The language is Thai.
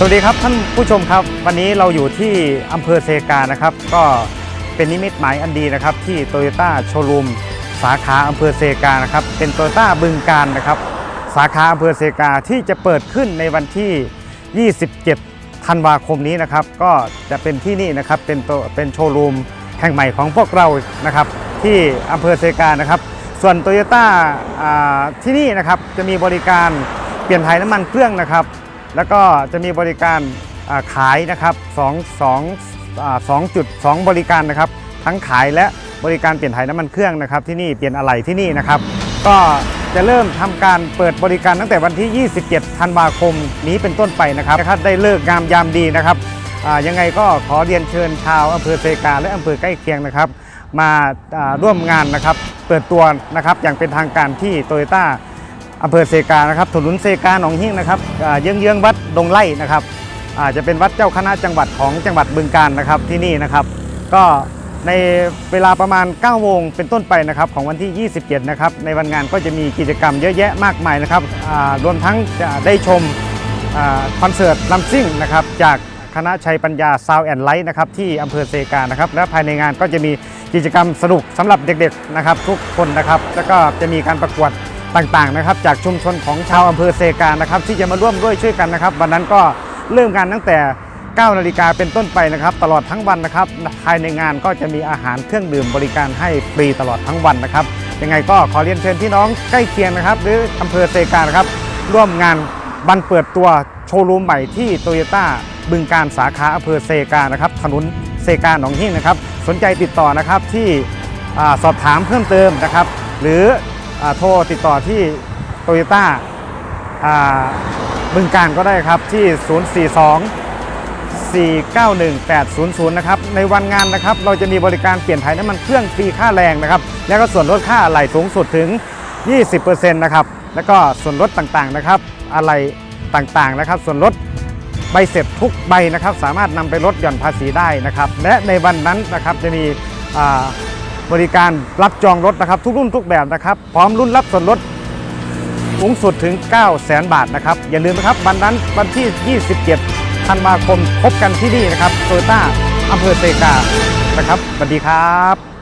สวัสดีครับท่านผู้ชมครับ วันนี้เราอยู่ที่อำเภอเซกานะครับ ก็เป็นนิมิตหมายอันดีนะครับ ที่โตโยต้าโชว์รูมสาขาอำเภอเซกานะครับ เป็นโตโยต้าบึงการนะครับ สาขาอำเภอเซกาที่จะเปิดขึ้นในวันที่ 27 ธันวาคมนี้นะครับ ก็จะเป็นที่นี่นะครับเป็นตัวเป็นโชว์รูมแห่งใหม่ของพวกเรานะครับ ที่อำเภอเซกานะครับ ส่วนโตโยต้าที่นี่นะครับจะมีบริการเปลี่ยนถ่ายน้ำมันเครื่องนะครับ แล้วก็จะมีบริการขายนะครับ2 2อ่า2จุด2บริการนะครับ ทั้งขายและบริการเปลี่ยนถ่ายน้ำมันเครื่องนะครับที่นี่เปลี่ยนอะไหล่ที่นี่นะครับ ก็จะเริ่มทำการเปิดบริการตั้งแต่วันที่ 27 ธันวาคมนี้เป็นต้นไปนะครับนะครับได้เลิกงามยามดีนะครับยังไงก็ขอเรียนเชิญชาวอำเภอเซกาและอำเภอใกล้เคียงนะครับ มาร่วมงานนะครับ เปิดตัวนะครับอย่างเป็นทางการที่โตโยต้า อำเภอเซกานะครับถนนเซกาหนองหิ้งนะครับอ่าเยื้องวัดดงไล่นะครับอาจะเป็นวัดเจ้าคณะจังหวัดของจังหวัดบึงกาฬนะครับที่นี่นะครับ ก็ในเวลาประมาณ 9 โมงเป็นต้นไปนะครับของวันที่ 27 นะครับ ในวันงานก็จะมีกิจกรรมเยอะแยะมากมายนะครับรวมทั้งจะได้ชมอคอนเสิร์ตลำซิ่งนะครับจากคณะชัยปัญญาซาวแอนไลท์นะครับที่อำเภอเซกานะครับและภายในงานก็จะมีกิจกรรมสนุกสำหรับเด็กๆนะครับทุกคนนะครับ แล้วก็จะมีการประกวด ต่างๆนะครับ จากชุมชนของชาวอำเภอเซกานะครับ ที่จะมาร่วมด้วยช่วยกันนะครับ วันนั้นก็เริ่มงานตั้งแต่ 9 นาฬิกาเป็นต้นไปนะครับ ตลอดทั้งวันนะครับ ภายในงานก็จะมีอาหารเครื่องดื่มบริการให้ฟรีตลอดทั้งวันนะครับยังไงก็ขอเรียนเชิญพี่น้องใกล้เคียงนะครับ หรืออำเภอเซกานะครับ ร่วมงานบันเปิดตัวโชว์รูมใหม่ที่โตโยต้าบึงการสาขาอำเภอเซกานะครับถนนเซกาหนองหิ้งนะครับ สนใจติดต่อนะครับที่อสอบถามเพิ่มเติมนะครับ หรือ โทรติดต่อที่โตโยต้าบึงการก็ได้ครับที่ 042 491 800 นะครับ ในวันงานนะครับ เราจะมีบริการเปลี่ยนถ่ายน้ำมันเครื่องฟรีค่าแรงนะครับ แล้วก็ส่วนลดค่าอะไหล่สูงสุดถึง 20%นะครับ แล้วก็ส่วนลดต่างๆนะครับ อะไหล่ต่างๆนะครับ ส่วนลดใบเสร็จทุกใบนะครับ สามารถนำไปลดหย่อนภาษีได้นะครับ และในวันนั้นนะครับจะมีอ่า บริการรับจองรถนะครับทุกรุ่นทุกแบบนะครับ พร้อมรุ่นรับส่วนลดสูงสุดถึง 9 0 0 0 0 0บาทนะครับ อย่าลืมนะครับวันนั้นวันที่ 27 ธันวาคมพบกันที่นี่นะครับโตโยต้าอำเภอเซกานะครับสวัสดีครับ